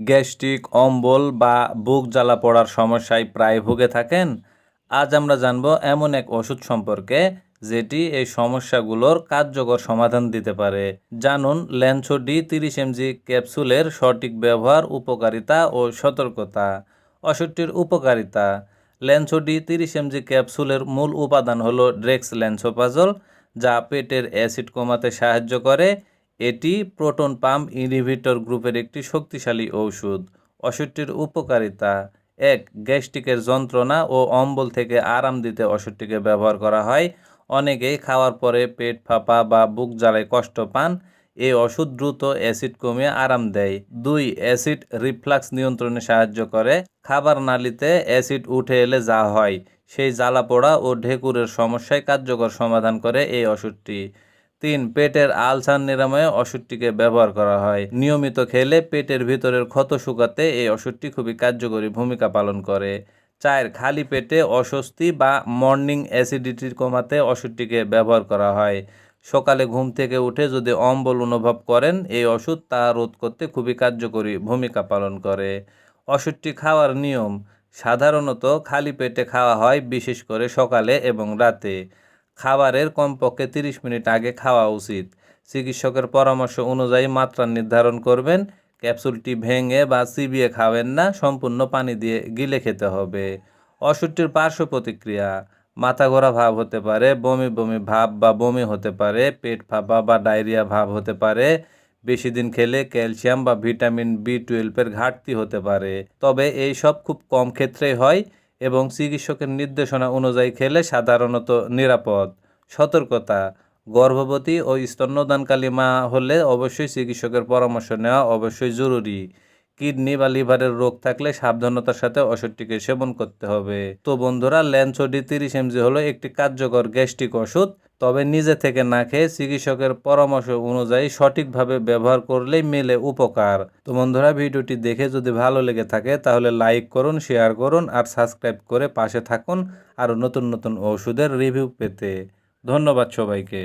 Gastric, অম্বল বা বুক জ্বালা পড়ার সমস্যায় প্রায় ভুগে থাকেন, আজ আমরা জানব এমন এক ওষুধ সম্পর্কে যেটি এই সমস্যাগুলোর কার্যকর সমাধান দিতে পারে। জানুন ল্যান্সো ডি তিরিশ এমজি ক্যাপসুলের সঠিক ব্যবহার, উপকারিতা ও সতর্কতা। ওষুধটির উপকারিতা। ল্যান্সো ডি তিরিশ এমজি ক্যাপসুলের মূল উপাদান হলো ড্রেক্স ল্যান্সোপাজল যা পেটের অ্যাসিড কমাতে সাহায্য করে এটি প্রোটন পাম্প ইনহিবিটর গ্রুপের একটি শক্তিশালী ঔষধ। ওষুধটির উপকারিতা এক, গ্যাস্ট্রিকের যন্ত্রণা ও অম্বল থেকে আরাম দিতে ওষুধটিকে ব্যবহার করা হয়। অনেকেই খাওয়ার পরে পেট ফাঁপা বা বুক জ্বালায় কষ্ট পান। এই ওষুধ দ্রুত অ্যাসিড কমিয়ে আরাম দেয়। দুই, অ্যাসিড রিফ্লাক্স নিয়ন্ত্রণে সাহায্য করে। খাবার নালিতে অ্যাসিড উঠে এলে যা হয়, সেই জ্বালা পোড়া ও ঢেকুরের সমস্যায় কার্যকর সমাধান করে এই ওষুধটি। তিন পেটের আলসার নিরাময়ে ওষুধটিকে ব্যবহার করা হয়। নিয়মিত খেলে পেটের ভিতরের ক্ষত শুকাতে এই ওষুধটি খুবই কার্যকরী ভূমিকা পালন করে। চার খালি পেটে অস্বস্তি বা মর্নিং অ্যাসিডিটি কমাতে ওষুধটিকে ব্যবহার করা হয়। সকালে ঘুম থেকে উঠে যদি অম্বল অনুভব করেন, এই ওষুধ তা রোধ করতে খুবই কার্যকরী ভূমিকা পালন করে। ওষুধটি খাওয়ার নিয়ম, সাধারণত খালি পেটে খাওয়া হয় বিশেষ করে সকালে এবং রাতে। খাবারের কমপক্ষে তিরিশ মিনিট আগে খাওয়া উচিত। চিকিৎসকের পরামর্শ অনুযায়ী মাত্রা নির্ধারণ করবেন, ক্যাপসুলটি ভেঙে বা চিবিয়ে খাবেন না, সম্পূর্ণ পানি দিয়ে গিলে খেতে হবে। ওষুধটির পার্শ্ব প্রতিক্রিয়া, মাথা ঘোরা ভাব হতে পারে, বমি বমি ভাব বা বমি হতে পারে, পেট ফাঁপা বা ডায়রিয়া ভাব হতে পারে, বেশি দিন খেলে ক্যালসিয়াম বা ভিটামিন বি টুয়েলভের ঘাটতি হতে পারে। তবে এই সব খুব কম ক্ষেত্রেই হয় এবং চিকিৎসকের নির্দেশনা অনুযায়ী খেলে সাধারণত নিরাপদ। সতর্কতা, গর্ভবতী ও স্তন্যদানকালী মা হলে অবশ্যই চিকিৎসকের পরামর্শ নেওয়া অবশ্যই জরুরি। কিডনি বা লিভারের রোগ থাকলে সাবধানতার সাথে ওষুধটিকে সেবন করতে হবে। তো বন্ধুরা, ল্যান্সোডি তিরিশ এমজি হলো একটি কার্যকর গ্যাস্ট্রিক ওষুধ। তবে নিজে থেকে না খেয়ে চিকিৎসকের পরামর্শ অনুযায়ী সঠিকভাবে ব্যবহার করলেই মেলে উপকার। তো বন্ধুরা, ভিডিওটি দেখে যদি ভালো লেগে থাকে, তাহলে লাইক করুন, শেয়ার করুন আর সাবস্ক্রাইব করে পাশে থাকুন আরও নতুন নতুন ওষুধের রিভিউ পেতে। ধন্যবাদ সবাইকে।